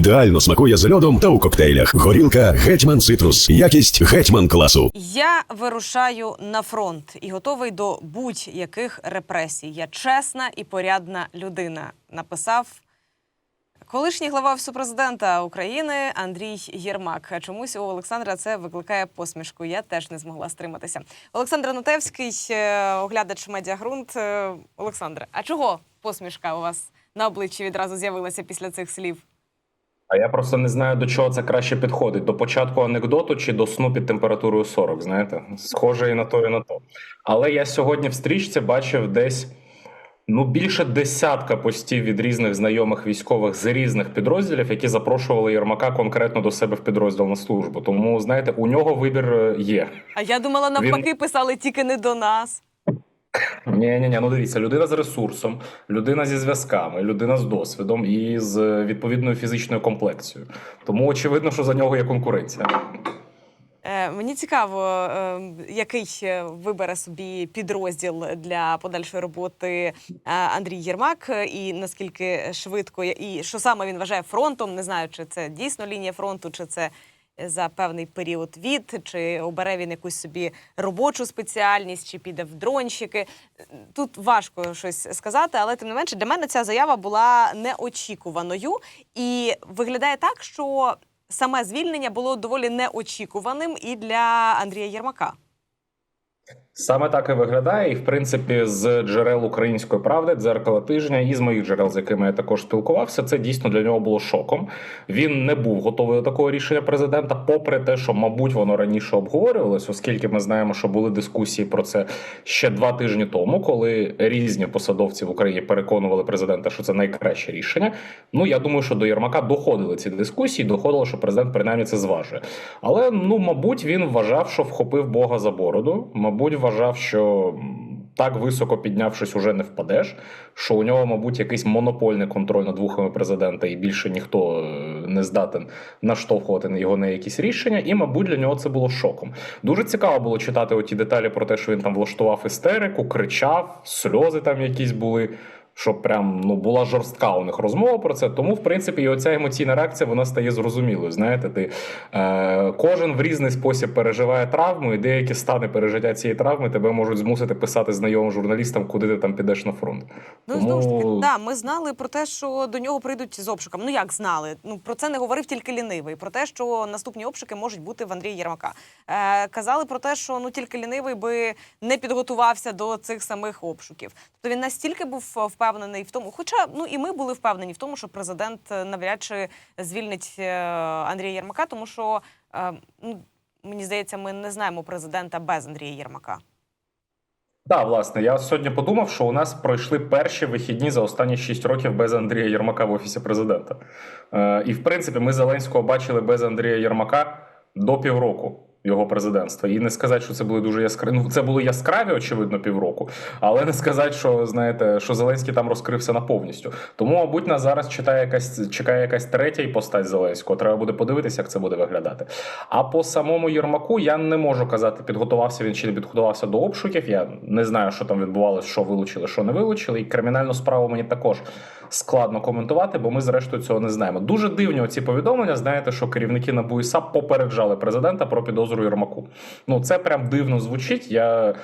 Ідеально смакує з льодом та у коктейлях. Горілка Гетьман Цитрус. Якість Гетьман класу. Я вирушаю на фронт і готовий до будь-яких репресій. Я чесна і порядна людина. Написав колишній глава офісу президента України Андрій Єрмак. Чомусь у Олександра це викликає посмішку. Я теж не змогла стриматися. Олександр Нутевський, е, оглядач медіагрунт. Е, Олександре, а чого посмішка у вас на обличчі відразу з'явилася після цих слів? А я просто не знаю, до чого це краще підходить: до початку анекдоту чи до сну під температурою 40, знаєте? Схоже і на то, і на то. Але я сьогодні в стрічці бачив десь ну більше десятка постів від різних знайомих військових з різних підрозділів, які запрошували Єрмака конкретно до себе в підрозділ на службу. Тому знаєте, у нього вибір е, є. А я думала, навпаки, писали тільки не до нас. Ні, ні, ні, ну дивіться, людина з ресурсом, людина зі зв'язками, людина з досвідом і з відповідною фізичною комплекцією. Тому очевидно, що за нього є конкуренція. Е, мені цікаво, е, який вибере собі підрозділ для подальшої роботи е, Андрій Єрмак, е, і наскільки швидко і що саме він вважає фронтом. Не знаю, чи це дійсно лінія фронту, чи це за певний період від, чи обере він якусь собі робочу спеціальність, чи піде в дронщики. Тут важко щось сказати, але тим не менше для мене ця заява була неочікуваною і виглядає так, що саме звільнення було доволі неочікуваним і для Андрія Єрмака. Саме так і виглядає, і в принципі, з джерел української правди, дзеркала тижня, і з моїх джерел, з якими я також спілкувався, це дійсно для нього було шоком. Він не був готовий до такого рішення президента, попри те, що, мабуть, воно раніше обговорювалось, оскільки ми знаємо, що були дискусії про це ще два тижні тому, коли різні посадовці в Україні переконували президента, що це найкраще рішення. Ну я думаю, що до Єрмака доходили ці дискусії, доходило, що президент принаймні це зважує. Але ну, мабуть, він вважав, що вхопив Бога за бороду. Мабуть, вважав, що так високо піднявшись, уже не впадеш. Що у нього, мабуть, якийсь монопольний контроль над вухами президента, і більше ніхто е, не здатен наштовхувати його на якісь рішення. І, мабуть, для нього це було шоком. Дуже цікаво було читати оті деталі про те, що він там влаштував істерику, кричав, сльози там якісь були. Що прям ну була жорстка у них розмова про це. Тому, в принципі, і оця емоційна реакція вона стає зрозумілою. Знаєте, ти е, кожен в різний спосіб переживає травму, і деякі стани пережиття цієї травми тебе можуть змусити писати знайомим журналістам, куди ти там підеш на фронт. Ну знову ж таки, да, ми знали про те, що до нього прийдуть з обшуком. Ну як знали? Ну про це не говорив тільки лінивий. Про те, що наступні обшуки можуть бути в Андрія Єрмака. Е, казали про те, що ну тільки лінивий би не підготувався до цих самих обшуків. Тобто він настільки був е, впевнений в тому, хоча ну і ми були впевнені в тому, що президент е, навряд чи звільнить е, Андрія Єрмака, тому що е, ну мені здається, ми не знаємо президента без Андрія Єрмака. Так, власне, я сьогодні подумав, що у нас пройшли перші вихідні за останні 6 років без Андрія Єрмака в офісі президента. Е, і в принципі, ми Зеленського бачили без Андрія Єрмака до півроку. Його президентства, і не сказати, що це були дуже яскраві. Ну, це були яскраві, очевидно, півроку, але не сказати, що знаєте, що Зеленський там розкрився на повністю. Тому, мабуть, нас зараз чекає якась чекає якась третя іпостать Зеленського. Треба буде подивитися, як це буде виглядати. А по самому Єрмаку я не можу казати, підготувався він чи не підготувався до обшуків. Я не знаю, що там відбувалося, що вилучили, що не вилучили. І кримінальну справу мені також складно коментувати, бо ми, зрештою, цього не знаємо. Дуже дивні оці повідомлення. Знаєте, що керівники НАБУ і САП попереджали президента про підозру Єрмаку. Ну це прям дивно звучить. Я.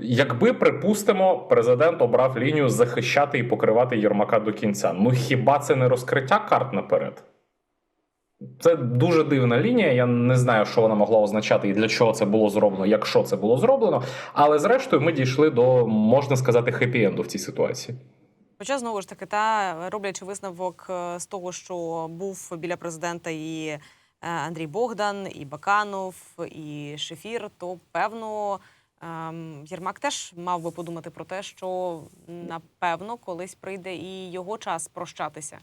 Якби припустимо, президент обрав лінію захищати і покривати Єрмака до кінця. Ну хіба це не розкриття карт наперед? Це дуже дивна лінія. Я не знаю, що вона могла означати і для чого це було зроблено, якщо це було зроблено. Але зрештою, ми дійшли до можна сказати хеппі-енду в цій ситуації. Хоча знову ж таки, та роблячи висновок е, з того, що був біля президента і Андрій Богдан, і Баканов, і Шефір, то певно ем, Єрмак теж мав би подумати про те, що напевно колись прийде і його час прощатися.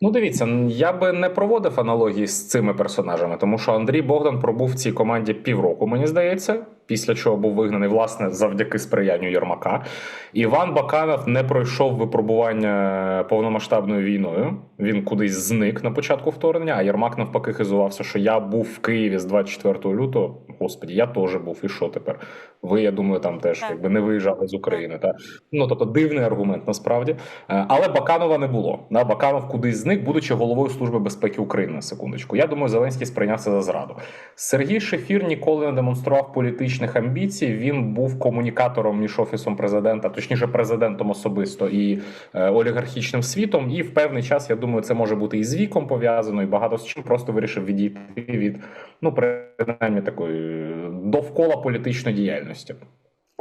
Ну, дивіться, я би не проводив аналогії з цими персонажами, тому що Андрій Богдан пробув в цій команді півроку, мені здається, після чого був вигнаний власне завдяки сприянню Єрмака. Іван Баканов не пройшов випробування повномасштабною війною. Він кудись зник на початку вторгнення. А Єрмак навпаки хизувався, що я був в Києві з 24 лютого. Господі, я теж був. І що тепер? Ви, я думаю, там теж Так. якби не виїжджали з України. Та ну тобто дивний аргумент насправді. Е, Але Баканова не було. Баканов кудись них, будучи головою Служби безпеки України на секундочку. Я думаю, Зеленський сприйняв це за зраду. Сергій Шефір ніколи не демонстрував політичних амбіцій. Він був комунікатором між офісом президента, точніше, президентом особисто і е, олігархічним світом. І в певний час я думаю, це може бути і з віком пов'язано, і багато з чим просто вирішив відійти від ну принаймні такої довкола політичної діяльності.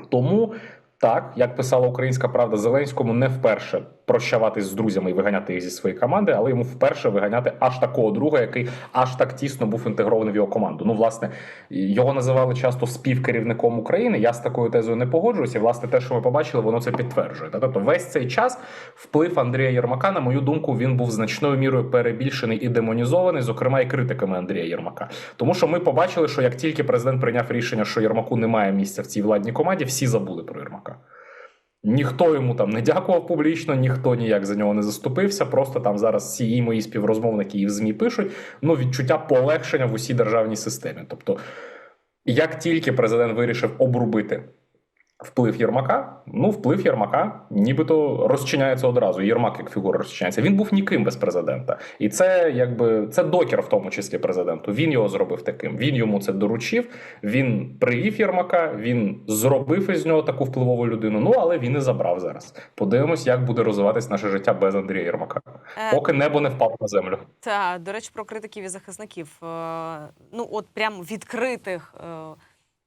Тому так, як писала Українська Правда, Зеленському не вперше прощаватись з друзями і виганяти їх зі своєї команди, але йому вперше виганяти аж такого друга, який аж так тісно був інтегрований в його команду. Ну, власне, його називали часто співкерівником України. Я з такою тезою не погоджуюся. Власне, те, що ми побачили, воно це підтверджує. Тобто, весь цей час вплив Андрія Єрмака, на мою думку, він був значною мірою перебільшений і демонізований, зокрема і критиками Андрія Єрмака. Тому що ми побачили, що як тільки президент прийняв рішення, що Єрмаку немає місця в цій владній команді, всі забули про Єрмака. Ніхто йому там не дякував публічно, ніхто ніяк за нього не заступився. Просто там зараз всі і мої співрозмовники і в ЗМІ пишуть ну відчуття полегшення в усій державній системі. Тобто, як тільки президент вирішив обрубити вплив Єрмака, ну вплив Єрмака нібито розчиняється одразу. Єрмак як фігура розчиняється. Він був ніким без президента, і це якби це докір, в тому числі президенту. Він його зробив таким. Він йому це доручив. Він привів Єрмака. Він зробив із нього таку впливову людину. Ну але він і забрав зараз. Подивимось, як буде розвиватись наше життя без Андрія Єрмака. Е, Поки небо не впало на землю. Та, до речі, про критиків і захисників. Е, Ну, от прям відкритих е,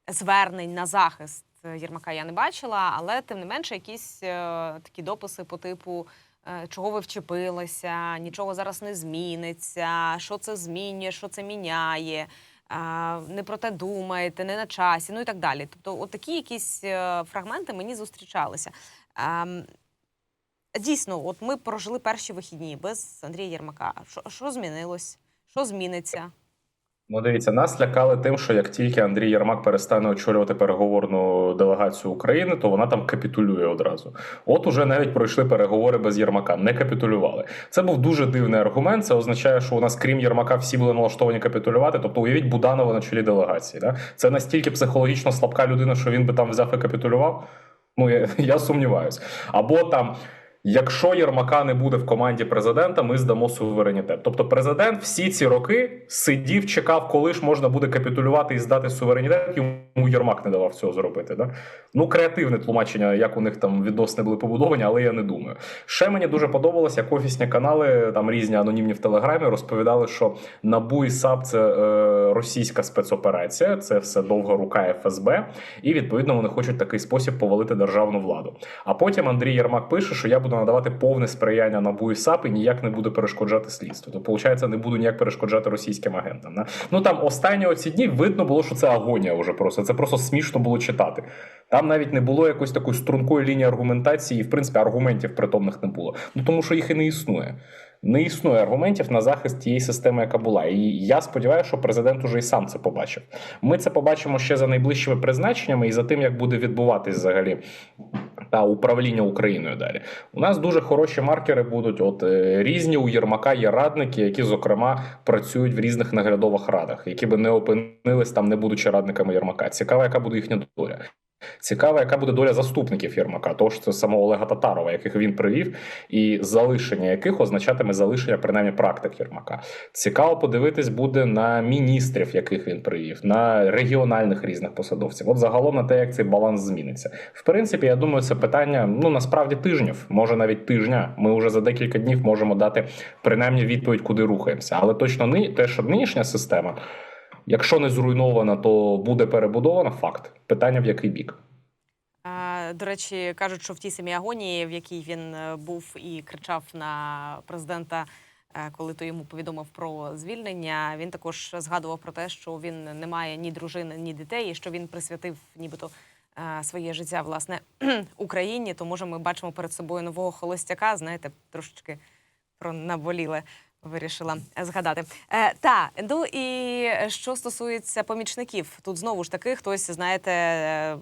звернень на захист Єрмака я не бачила, але тим не менше, якісь е, такі дописи по типу. е, Чого ви вчепилися, нічого зараз не зміниться, що це змінює, що це міняє, е, не про те думаєте, не на часі, ну і так далі. Тобто, от такі якісь е, фрагменти мені зустрічалися. Ем, Дійсно, от ми прожили перші вихідні без Андрія Єрмака. Що змінилось? Що зміниться? Ну, дивіться, нас лякали тим, що як тільки Андрій Єрмак перестане очолювати переговорну делегацію України, то вона там капітулює одразу. От уже навіть пройшли переговори без Єрмака, не капітулювали. Це був дуже дивний аргумент. Це означає, що у нас, крім Єрмака, всі були налаштовані капітулювати. Тобто, уявіть Буданова на чолі делегації. Да? Це настільки психологічно слабка людина, що він би там взяв і капітулював. Ну я, я сумніваюсь. Або там. Якщо Єрмака не буде в команді президента, ми здамо суверенітет. Тобто, президент всі ці роки сидів, чекав, коли ж можна буде капітулювати і здати суверенітет. Йому Єрмак не давав цього зробити. Да? Ну, креативне тлумачення, як у них там відносини були побудовані, але я не думаю. Ще мені дуже подобалось, як офісні канали, там різні анонімні в телеграмі, розповідали, що НАБУ і САП це е, російська спецоперація, це все довга рука ФСБ, і відповідно вони хочуть такий спосіб повалити державну владу. А потім Андрій Єрмак пише, що я буду надавати повне сприяння НАБУ і САП і ніяк не буде перешкоджати слідству. То, виходить, не буду ніяк перешкоджати російським агентам. Да? Ну там останні оці дні видно було, що це агонія вже просто. Це просто смішно було читати. Там навіть не було якоїсь такої стрункої лінії аргументації, і в принципі аргументів притомних не було. Ну тому що їх і не існує. Не існує аргументів на захист тієї системи, яка була. І я сподіваюся, що президент уже і сам це побачив. Ми це побачимо ще за найближчими призначеннями і за тим, як буде відбуватись взагалі та управління Україною далі. У нас дуже хороші маркери будуть. От е, різні у Єрмака є радники, які зокрема працюють в різних наглядових радах, які би не опинились там, не будучи радниками Єрмака. Цікаво, яка буде їхня доля. Цікаво, яка буде доля заступників Єрмака, того ж це самого Олега Татарова, яких він привів, і залишення яких означатиме залишення принаймні практик Єрмака. Цікаво подивитись буде на міністрів, яких він привів, на регіональних різних посадовців. От загалом на те, як цей баланс зміниться. В принципі, я думаю, це питання ну насправді тижнів, може навіть тижня. Ми вже за декілька днів можемо дати принаймні відповідь, куди рухаємося. Але точно ни те, що нинішня система. Якщо не зруйнована, то буде перебудована. Факт питання в який бік. До речі, кажуть, що в тій самій агонії, в якій він е, був і кричав на президента, е, коли той йому повідомив про звільнення, він також згадував про те, що він не має ні дружини, ні дітей, і що він присвятив нібито е, своє життя власне Україні. То може ми бачимо перед собою нового холостяка. Знаєте, трошечки про наболіле. Вирішила згадати. Е, та ну і що стосується помічників, тут знову ж таки хтось, знаєте, е,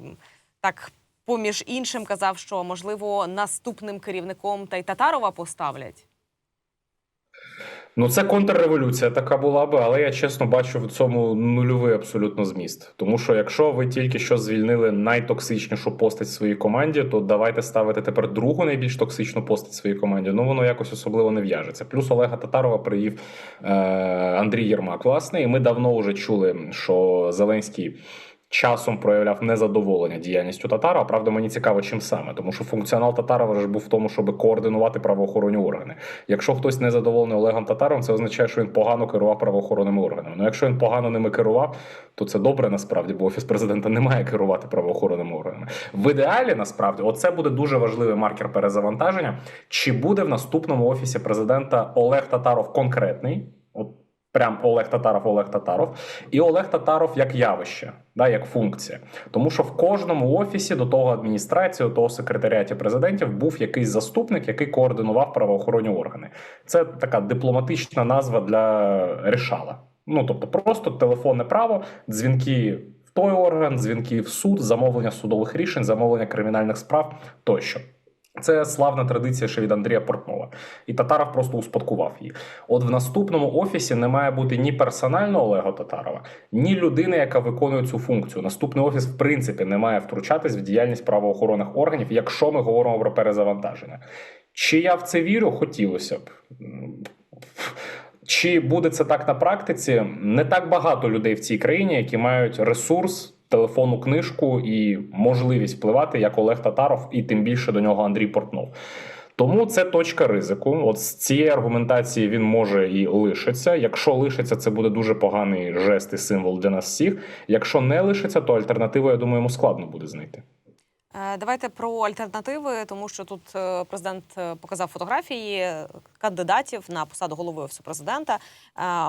так поміж іншим казав, що можливо наступним керівником та й Татарова поставлять. Ну, це контрреволюція така була би, але я чесно бачу в цьому нульовий абсолютно зміст. Тому що якщо ви тільки що звільнили найтоксичнішу постать в своїй команді, то давайте ставити тепер другу найбільш токсичну постать в своїй команді. Ну воно якось особливо не в'яжеться. Плюс Олега Татарова привів е, Андрій Єрмак, власне, і ми давно вже чули, що Зеленський. Часом проявляв незадоволення діяльністю Татарова. Правда, мені цікаво, чим саме, тому що функціонал Татарова ж був в тому, щоб координувати правоохоронні органи. Якщо хтось не задоволений Олегом Татаровим, це означає, що він погано керував правоохоронними органами. Ну, якщо він погано ними керував, то це добре насправді, бо офіс президента не має керувати правоохоронними органами. В ідеалі насправді, оце буде дуже важливий маркер перезавантаження. Чи буде в наступному офісі президента Олег Татаров конкретний? Прям Олег Татаров, Олег Татаров, і Олег Татаров як явище, да, як функція. Тому що в кожному офісі до того адміністрації, до того секретаріаті президентів був якийсь заступник, який координував правоохоронні органи. Це така дипломатична назва для рішала. Ну тобто, просто телефонне право, дзвінки в той орган, дзвінки в суд, замовлення судових рішень, замовлення кримінальних справ тощо. Це славна традиція ще від Андрія Портнова, і Татаров просто успадкував її. От в наступному офісі не має бути ні персонально Олега Татарова, ні людини, яка виконує цю функцію. Наступний офіс, в принципі, не має втручатись в діяльність правоохоронних органів, якщо ми говоримо про перезавантаження. Чи я в це вірю? Хотілося б. Чи буде це так на практиці? Не так багато людей в цій країні, які мають ресурс телефонну книжку і можливість впливати, як Олег Татаров, і тим більше до нього Андрій Портнов. Тому це точка ризику. От з цієї аргументації він може і лишиться. Якщо лишиться, це буде дуже поганий жест і символ для нас всіх. Якщо не лишиться, то альтернативу, я думаю, йому складно буде знайти. Е, Давайте про альтернативи, тому що тут е, президент е, показав фотографії кандидатів на посаду голови офісу президента.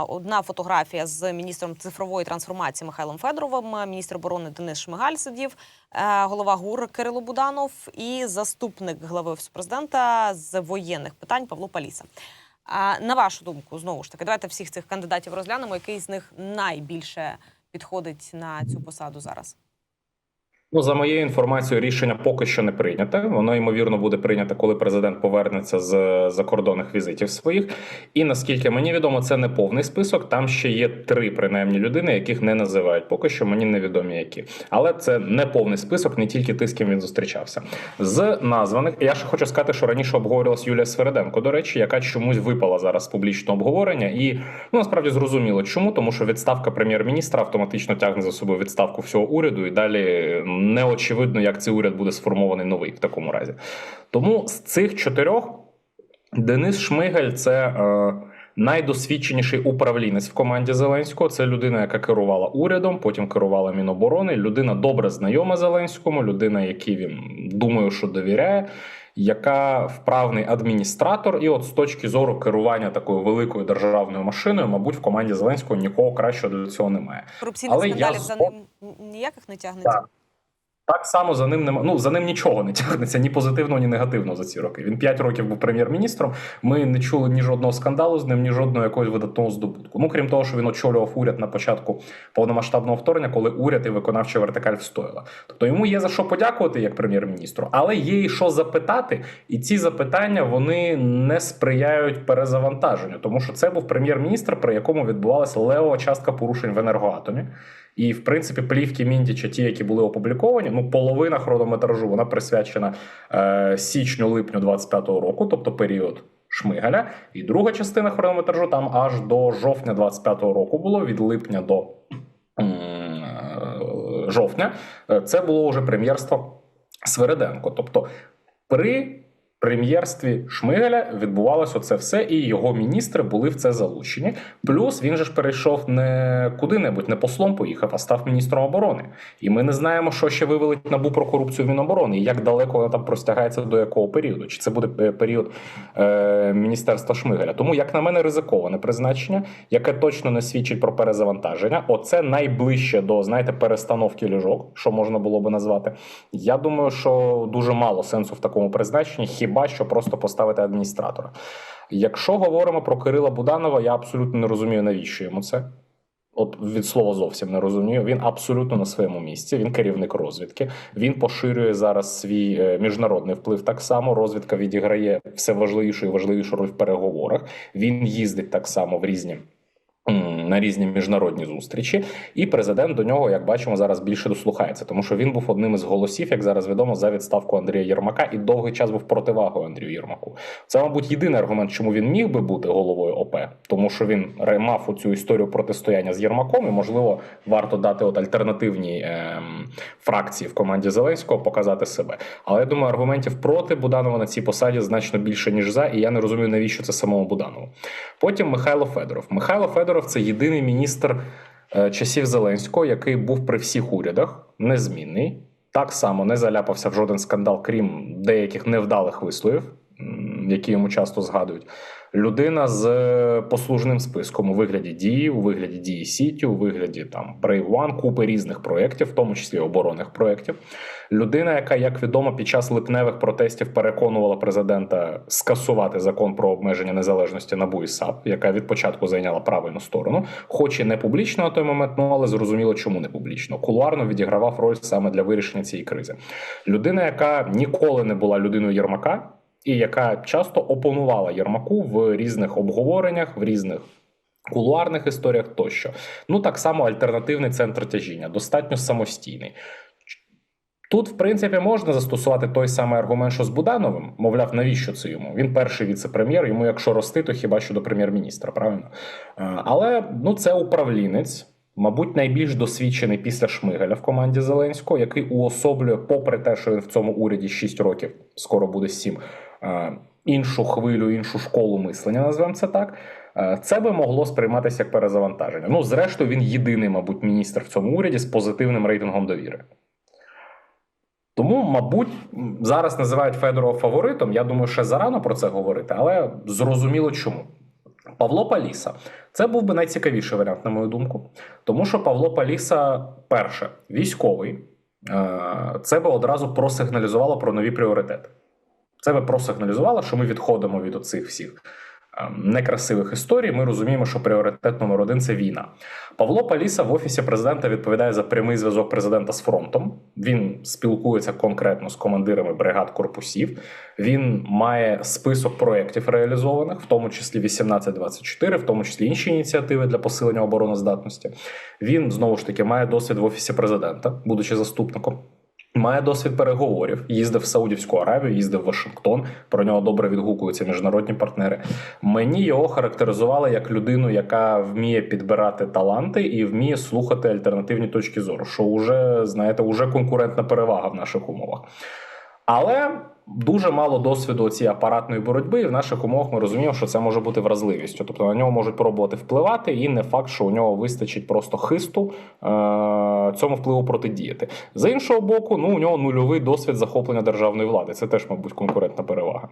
Одна фотографія з міністром цифрової трансформації Михайлом Федоровим, міністр оборони Денис Шмигаль сидів, голова ГУР Кирило Буданов і заступник глави офісу президента з воєнних питань Павло Паліса. А на вашу думку, знову ж таки, давайте всіх цих кандидатів розглянемо, який з них найбільше підходить на цю посаду зараз. Ну, за моєю інформацією, рішення поки що не прийняте. Воно ймовірно буде прийнято, коли президент повернеться з закордонних візитів своїх. І наскільки мені відомо, це не повний список. Там ще є три принаймні людини, яких не називають. Поки що мені невідомі які. Але це не повний список, не тільки ти, з ким він зустрічався. З названих я ще хочу сказати, що раніше обговорювалась Юлія Свереденко, до речі, яка чомусь випала зараз з публічного обговорення, і ну насправді зрозуміло, чому тому, що відставка прем'єр-міністра автоматично тягне за собою відставку всього уряду, і далі не очевидно, як цей уряд буде сформований новий в такому разі. Тому з цих чотирьох Денис Шмигаль це. Е, Найдосвідченіший управлінець в команді Зеленського це людина, яка керувала урядом, потім керувала Міноборони. Людина добре знайома Зеленському, людина, якій він думаю, що довіряє, яка вправний адміністратор. І от з точки зору керування такою великою державною машиною, мабуть, в команді Зеленського нікого кращого для цього немає. Корупційних Але я за ним ніяких не тягнеться. Так. Так само за ним нема. Ну за ним нічого не тягнеться ні позитивного, ні негативного за ці роки. Він 5 років був прем'єр-міністром. Ми не чули ні жодного скандалу з ним, ні жодного якогось видатного здобутку. Ну крім того, що він очолював уряд на початку повномасштабного вторгнення, коли уряд і виконавча вертикаль встояла. Тобто йому є за що подякувати як прем'єр-міністру, але є і що запитати. І ці запитання вони не сприяють перезавантаженню, тому що це був прем'єр-міністр, при якому відбувалася левова частка порушень в енергоатомі. І, в принципі, плівки Міндіча, ті, які були опубліковані, ну половина хронометражу вона присвячена е, січню-липню 25-го року, тобто період Шмигаля. І друга частина хронометражу там аж до жовтня 25-го року було від липня до е, жовтня. Е, Це було вже прем'єрство Свереденко. Тобто, при прем'єрстві Шмигаля відбувалося це все, і його міністри були в це залучені. Плюс він же ж перейшов не куди-небудь, не послом поїхав, а став міністром оборони. І ми не знаємо, що ще вивелить набу про корупцію Міноборони, і як далеко вона там простягається до якого періоду. Чи це буде е, період е, міністерства Шмигаля? Тому, як на мене, ризиковане призначення, яке точно не свідчить про перезавантаження. Оце найближче до знаєте перестановки ліжок, що можна було би назвати. Я думаю, що дуже мало сенсу в такому призначенні, хіба що просто поставити адміністратора. Якщо говоримо про Кирила Буданова, я абсолютно не розумію, навіщо йому це. От від слова зовсім не розумію. Він абсолютно на своєму місці. Він керівник розвідки. Він поширює зараз свій е, міжнародний вплив. Так само розвідка відіграє все важливішу і важливішу роль в переговорах. Він їздить так само в різні. На різні міжнародні зустрічі, і президент до нього, як бачимо, зараз більше дослухається, тому що він був одним із голосів, як зараз відомо, за відставку Андрія Єрмака, і довгий час був противагою Андрію Єрмаку. Це, мабуть, єдиний аргумент, чому він міг би бути головою ОП, тому що він мав оцю історію протистояння з Єрмаком, і можливо варто дати от альтернативній ем, фракції в команді Зеленського показати себе. Але я думаю, аргументів проти Буданова на цій посаді значно більше ніж за, і я не розумію, навіщо це самому Буданову. Потім Михайло Федоров. Михайло Федоров це єдиний міністр е, часів Зеленського, який був при всіх урядах, незмінний. Так само не заляпався в жоден скандал, крім деяких невдалих висловів, які йому часто згадують. Людина з е, послужним списком у вигляді дії, у вигляді дії Сіті, у вигляді там One, купи різних проєктів, в тому числі оборонних проєктів. Людина, яка, як відомо, під час липневих протестів переконувала президента скасувати закон про обмеження незалежності НАБУ і САП, яка від початку зайняла правильну сторону, хоч і не публічно на той момент, ну але зрозуміло, чому не публічно. Кулуарно відігравав роль саме для вирішення цієї кризи. Людина, яка ніколи не була людиною Єрмака, і яка часто опонувала Єрмаку в різних обговореннях, в різних. Кулуарних історіях тощо. Ну так само альтернативний центр тяжіння, достатньо самостійний. Тут, в принципі, можна застосувати той самий аргумент, що з Будановим. Мовляв, навіщо це йому? Він перший віце-прем'єр, йому, якщо рости, то хіба що до прем'єр-міністра, правильно? Е, Але ну, це управлінець, мабуть, найбільш досвідчений після Шмигаля в команді Зеленського, який уособлює, попри те, що він в цьому уряді 6 років, скоро буде 7, е, іншу хвилю, іншу школу мислення, назвемо це так. Е, Це би могло сприйматися як перезавантаження. Ну, зрештою, він єдиний, мабуть, міністр в цьому уряді з позитивним рейтингом довіри. Тому, мабуть, зараз називають Федорова фаворитом. Я думаю, ще зарано про це говорити, але зрозуміло чому. Павло Паліса це був би найцікавіший варіант, на мою думку. Тому що Павло Паліса, перше, військовий, е, це би одразу просигналізувало про нові пріоритети. Це би просигналізувало, що ми відходимо від оцих всіх некрасивих історій. Ми розуміємо, що пріоритет номер один це війна. Павло Паліса в офісі президента відповідає за прямий зв'язок президента з фронтом. Він спілкується конкретно з командирами бригад корпусів. Він має список проєктів реалізованих, в тому числі 1824, в тому числі інші ініціативи для посилення обороноздатності. Він знову ж таки має досвід в офісі президента, будучи заступником. Має досвід переговорів, їздив в Саудівську Аравію, їздив в Вашингтон. Про нього добре відгукуються міжнародні партнери. Мені його характеризували як людину, яка вміє підбирати таланти і вміє слухати альтернативні точки зору, що вже знаєте, уже конкурентна перевага в наших умовах. Але дуже мало досвіду цієї апаратної боротьби, і в наших умовах ми розуміємо, що це може бути вразливістю. Тобто на нього можуть пробувати впливати, і не факт, що у нього вистачить просто хисту е- цьому впливу протидіяти. З іншого боку, ну у нього нульовий досвід захоплення державної влади. Це теж, мабуть, конкурентна перевага.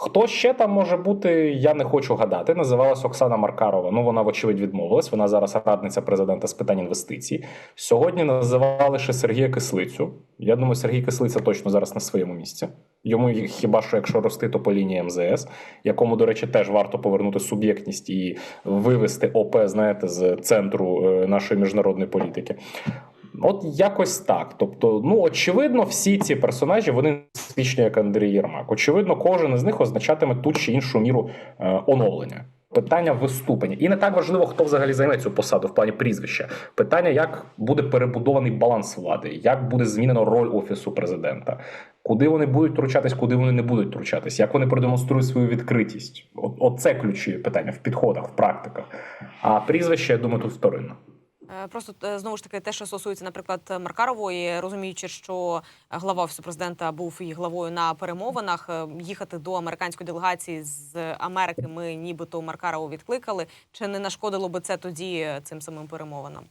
Хто ще там може бути, я не хочу гадати. Називалась Оксана Маркарова. Ну вона, вочевидь, відмовилась. Вона зараз радниця президента з питань інвестицій. Сьогодні називали ще Сергія Кислицю. Я думаю, Сергій Кислиця точно зараз на своєму місці. Йому хіба що якщо рости, то по лінії МЗС, якому, до речі, теж варто повернути суб'єктність і вивести ОП, знаєте, з центру е, нашої міжнародної політики. От якось так. Тобто, ну очевидно, всі ці персонажі вони спічні, як Андрій Єрмак. Очевидно, кожен із них означатиме ту чи іншу міру е, оновлення. Питання виступення. І не так важливо, хто взагалі займе цю посаду в плані прізвища. Питання, як буде перебудований баланс влади, як буде змінено роль офісу президента, куди вони будуть втручатись, куди вони не будуть втручатись, як вони продемонструють свою відкритість. Оце ключові питання в підходах, в практиках. А прізвище, я думаю, тут вторинно. Е, Просто е, знову ж таки, те, що стосується, наприклад, Маркарової, розуміючи, що глава офісу президента був і главою на перемовинах, е, їхати до американської делегації з Америки ми нібито Маркарову відкликали. Чи не нашкодило би це тоді цим самим перемовинам?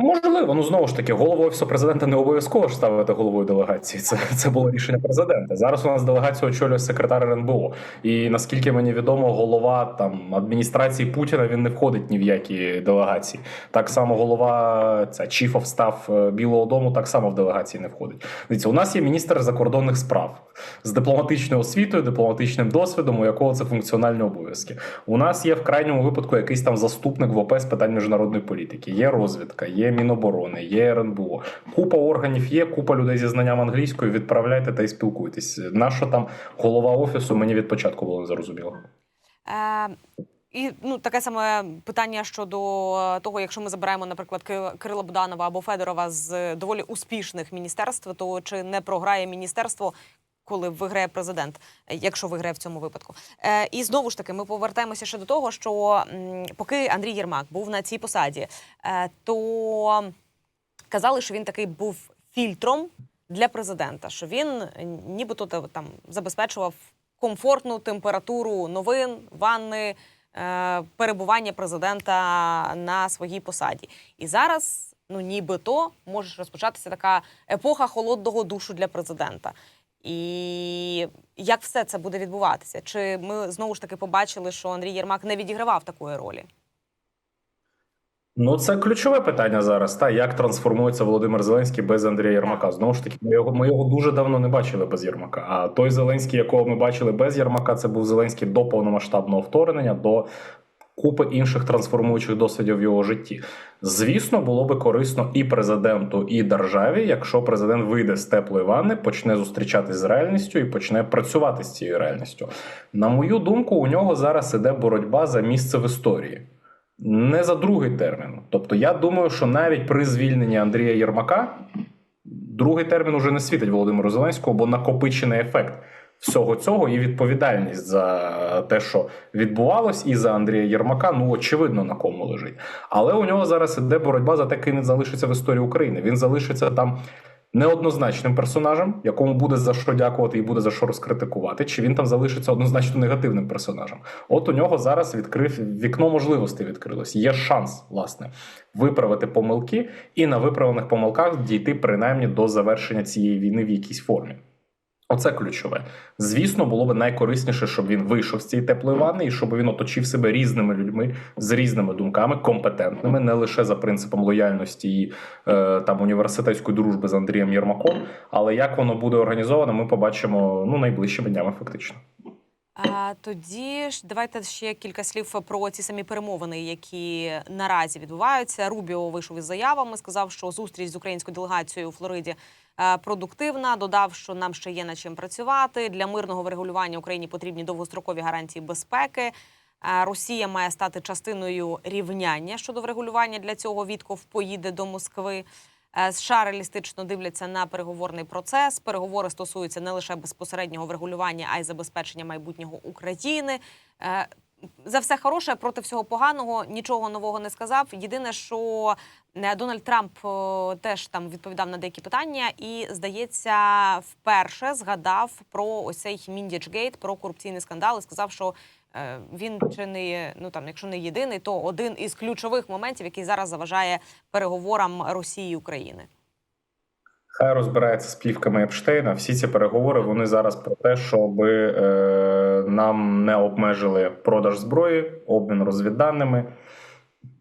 Можливо, ну знову ж таки, голову офісу президента не обов'язково ж ставити головою делегації. Це це було рішення президента. Зараз у нас делегацію очолює секретар РНБО. І наскільки мені відомо, голова там адміністрації Путіна він не входить ні в які делегації. Так само голова ця Chief of Staff е, Білого Дому так само в делегації не входить. Дивіться, у нас є міністр закордонних справ з дипломатичною освітою, дипломатичним досвідом, у якого це функціональні обов'язки. У нас є в крайньому випадку якийсь там заступник в ОП з питань міжнародної політики. Є розвідка, є Міноборони, є РНБО. Купа органів є, купа людей зі знанням англійської. Відправляйте та й спілкуйтесь. Нащо там голова офісу? Мені від початку було не зрозуміло. Е, і ну таке саме питання щодо того, якщо ми забираємо, наприклад, Ки- Кирила Буданова або Федорова з доволі успішних міністерств, то чи не програє міністерство, коли виграє президент, е, якщо виграє в цьому випадку? Е, і знову ж таки, ми повертаємося ще до того, що поки Андрій Єрмак був на цій посаді, е, то казали, що він такий був фільтром для президента, що він нібито та- там забезпечував комфортну температуру новин, ванни, перебування президента на своїй посаді. І зараз, ну нібито, може розпочатися така епоха холодного душу для президента. І як все це буде відбуватися? Чи ми знову ж таки побачили, що Андрій Єрмак не відігравав такої ролі? Ну, це ключове питання зараз. Та як трансформується Володимир Зеленський без Андрія Єрмака? Знову ж таки, ми його ми його дуже давно не бачили без Єрмака. А той Зеленський, якого ми бачили без Єрмака, це був Зеленський до повномасштабного вторгнення, до купи інших трансформуючих досвідів в його житті. Звісно, було би корисно і президенту, і державі, якщо президент вийде з теплої ванни, почне зустрічатись з реальністю і почне працювати з цією реальністю. На мою думку, у нього зараз іде боротьба за місце в історії. Не за другий термін. Тобто, я думаю, що навіть при звільненні Андрія Єрмака другий термін уже не світить Володимиру Зеленському, бо накопичений ефект всього цього і відповідальність за те, що відбувалось, і за Андрія Єрмака, ну очевидно на кому лежить. Але у нього зараз іде боротьба за те, ким він залишиться в історії України. Він залишиться там неоднозначним персонажем, якому буде за що дякувати і буде за що розкритикувати, чи він там залишиться однозначно негативним персонажем. От у нього зараз відкрив вікно можливостей відкрилось. Є шанс, власне, виправити помилки і на виправлених помилках дійти принаймні до завершення цієї війни в якійсь формі. Оце ключове. Звісно, було б найкорисніше, щоб він вийшов з цієї теплої ванни і щоб він оточив себе різними людьми з різними думками, компетентними, не лише за принципом лояльності і е, там університетської дружби з Андрієм Єрмаком. Але як воно буде організовано, ми побачимо ну найближчими днями, фактично. А тоді ж давайте ще кілька слів про ці самі перемовини, які наразі відбуваються. Рубіо вийшов із заявами, сказав, що зустріч з українською делегацією у Флориді продуктивна. Додав, що нам ще є над чим працювати. Для мирного врегулювання Україні потрібні довгострокові гарантії безпеки. Е, Росія має стати частиною рівняння щодо врегулювання. Для цього Вітков поїде до Москви. Е, США реалістично дивляться на переговорний процес. Переговори стосуються не лише безпосереднього врегулювання, а й забезпечення майбутнього України. За все хороше проти всього поганого нічого нового не сказав. Єдине, що е, Дональд Трамп е, теж там відповідав на деякі питання, і здається, вперше згадав про ось цей Міндічгейт, про корупційний скандал. І сказав, що е, він чи не ну там, якщо не єдиний, то один із ключових моментів, який зараз заважає переговорам Росії і України. Хай розбирається з плівками Епштейна. Всі ці переговори вони зараз про те, щоб е, нам не обмежили продаж зброї, обмін розвідданими,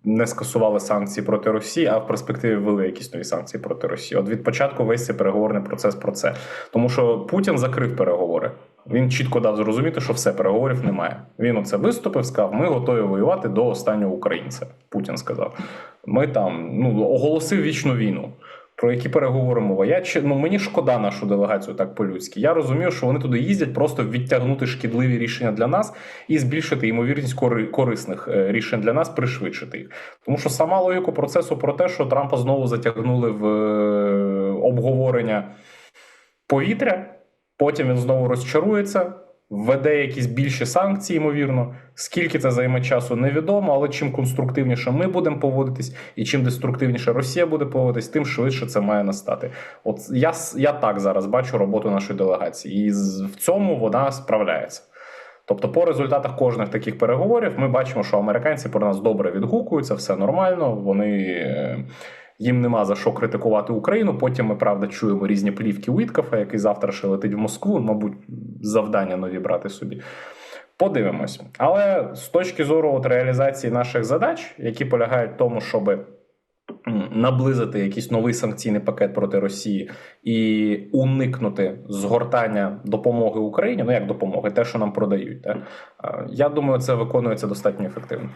не скасували санкції проти Росії, а в перспективі ввели якісь нові санкції проти Росії. От від початку весь цей переговорний процес про це. Тому що Путін закрив переговори. Він чітко дав зрозуміти, що все переговорів немає. Він оце виступив, сказав: ми готові воювати до останнього українця. Путін сказав. Ми там ну оголосив вічну війну. Про які переговори мова? Я чи- ну мені шкода нашу делегацію так по-людськи. Я розумію, що вони туди їздять просто відтягнути шкідливі рішення для нас і збільшити ймовірність кори- корисних е, рішень для нас, пришвидшити їх. Тому що сама логіка процесу про те, що Трампа знову затягнули в е, обговорення повітря, потім він знову розчарується. Введе якісь більші санкції, ймовірно. Скільки це займе часу, невідомо, але чим конструктивніше ми будемо поводитись, і чим деструктивніше Росія буде поводитись, тим швидше це має настати. От я, я так зараз бачу роботу нашої делегації, і в цьому вона справляється. Тобто, по результатах кожних таких переговорів ми бачимо, що американці про нас добре відгукуються, все нормально. Вони е, Їм нема за що критикувати Україну. Потім ми правда чуємо різні плівки Уіткафа, який завтра ще летить в Москву. Мабуть, завдання нові брати собі. Подивимось. Але з точки зору от реалізації наших задач, які полягають в тому, щоб наблизити якийсь новий санкційний пакет проти Росії і уникнути згортання допомоги Україні, ну як допомоги, те, що нам продають. Та? Е, Я думаю, це виконується достатньо ефективно.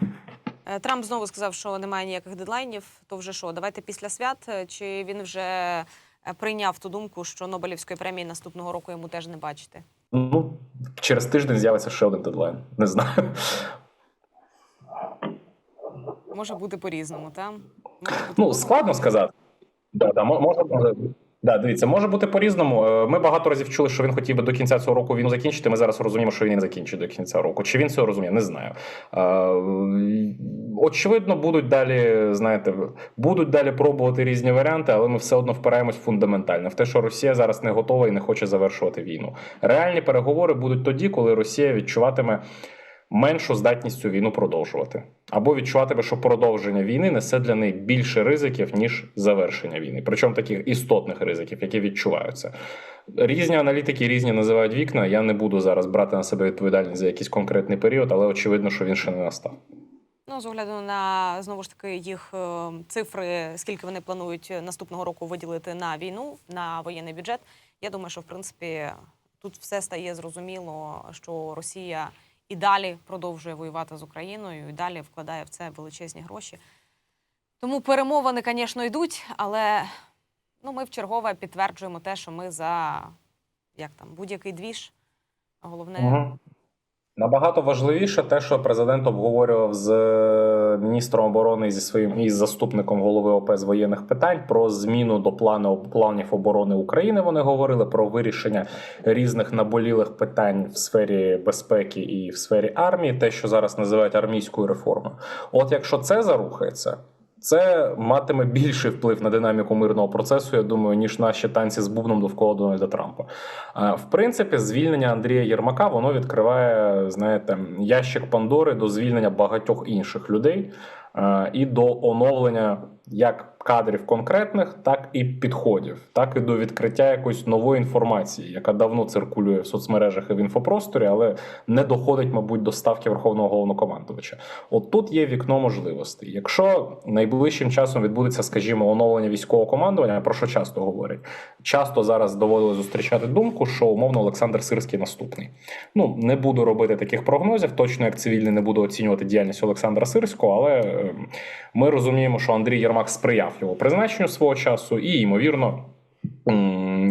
Е, Трамп знову сказав, що немає ніяких дедлайнів. То вже що? Давайте після свят. Е, Чи він вже е, прийняв ту думку, що Нобелівської премії наступного року йому теж не бачити? Ну, через тиждень з'явиться ще один дедлайн. Не знаю. Може бути по-різному, там Ну, складно сказати. Да, да, мо- може, може, да, дивіться, може бути по-різному. Е, Ми багато разів чули, що він хотів би до кінця цього року війну закінчити. Ми зараз розуміємо, що він не закінчить до кінця року. Чи він цього розуміє? Не знаю. Е, Очевидно, будуть далі, знаєте, будуть далі пробувати різні варіанти, але ми все одно впираємось фундаментально в те, що Росія зараз не готова і не хоче завершувати війну. Реальні переговори будуть тоді, коли Росія відчуватиме меншу здатність цю війну продовжувати, або відчуватиме, що продовження війни несе для неї більше ризиків ніж завершення війни, причому таких істотних ризиків, які відчуваються. Різні аналітики різні називають вікна. Я не буду зараз брати на себе відповідальність за якийсь конкретний період, але очевидно, що він ще не настав. Ну, з огляду на знову ж таки їх е, цифри, скільки вони планують наступного року виділити на війну, на воєнний бюджет. Я думаю, що в принципі тут все стає зрозуміло, що Росія і далі продовжує воювати з Україною, і далі вкладає в це величезні гроші. Тому перемовини, звісно, йдуть, але ну, ми в чергове підтверджуємо те, що ми за як там будь-який двіж. Головне, Угу. Набагато важливіше те, що президент обговорював з е, міністром оборони зі своїм і заступником голови ОП воєнних питань про зміну до плану планів оборони України. Вони говорили про вирішення різних наболілих питань в сфері безпеки і в сфері армії, те, що зараз називають армійською реформою. От якщо це зарухається. Це матиме більший вплив на динаміку мирного процесу, я думаю, ніж наші танці з бубном довкола Дональда Трампа. В принципі, звільнення Андрія Єрмака воно відкриває, знаєте, ящик Пандори до звільнення багатьох інших людей і до оновлення як кадрів конкретних, так і підходів, так і до відкриття якоїсь нової інформації, яка давно циркулює в соцмережах і в інфопросторі, але не доходить, мабуть, до ставки Верховного головнокомандувача. От тут є вікно можливостей. Якщо найближчим часом відбудеться, скажімо, оновлення військового командування, про що часто говорять, часто зараз доводили зустрічати думку, що умовно Олександр Сирський наступний. Ну не буду робити таких прогнозів, точно як цивільний не буду оцінювати діяльність Олександра Сирського, але е, ми розуміємо, що Андрій Єрмак сприяв його призначенню свого часу, і ймовірно.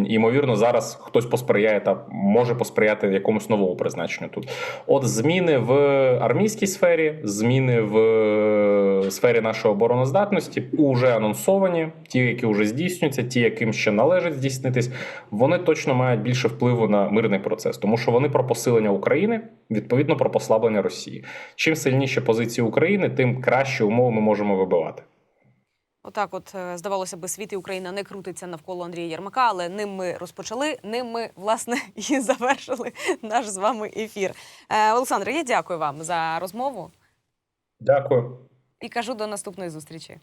Ймовірно, зараз хтось посприяє та може посприяти якомусь новому призначенню тут. От зміни в армійській сфері, зміни в е, сфері нашої обороноздатності уже анонсовані. Ті, які вже здійснюються, ті, яким ще належить здійснитись, вони точно мають більше впливу на мирний процес, тому що вони про посилення України, відповідно про послаблення Росії. Чим сильніші позиції України, тим кращі умови ми можемо вибивати. Отак, от е, здавалося би, світ і Україна не крутиться навколо Андрія Єрмака, але ним ми розпочали, ним ми власне і завершили наш з вами ефір. Е, Олександр, я дякую вам за розмову Дякую, і кажу до наступної зустрічі.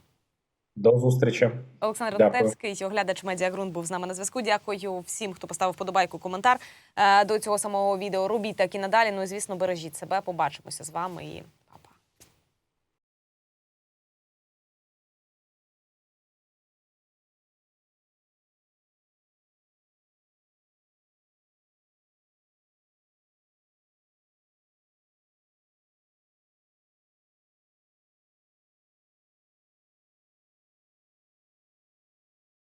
до зустрічі. Олександр. Летевський, оглядач Медіагрунт, був з нами на зв'язку. Дякую всім, хто поставив подобайку, коментар е, до цього самого відео. Робіть так і надалі. Ну і звісно, бережіть себе. Побачимося з вами і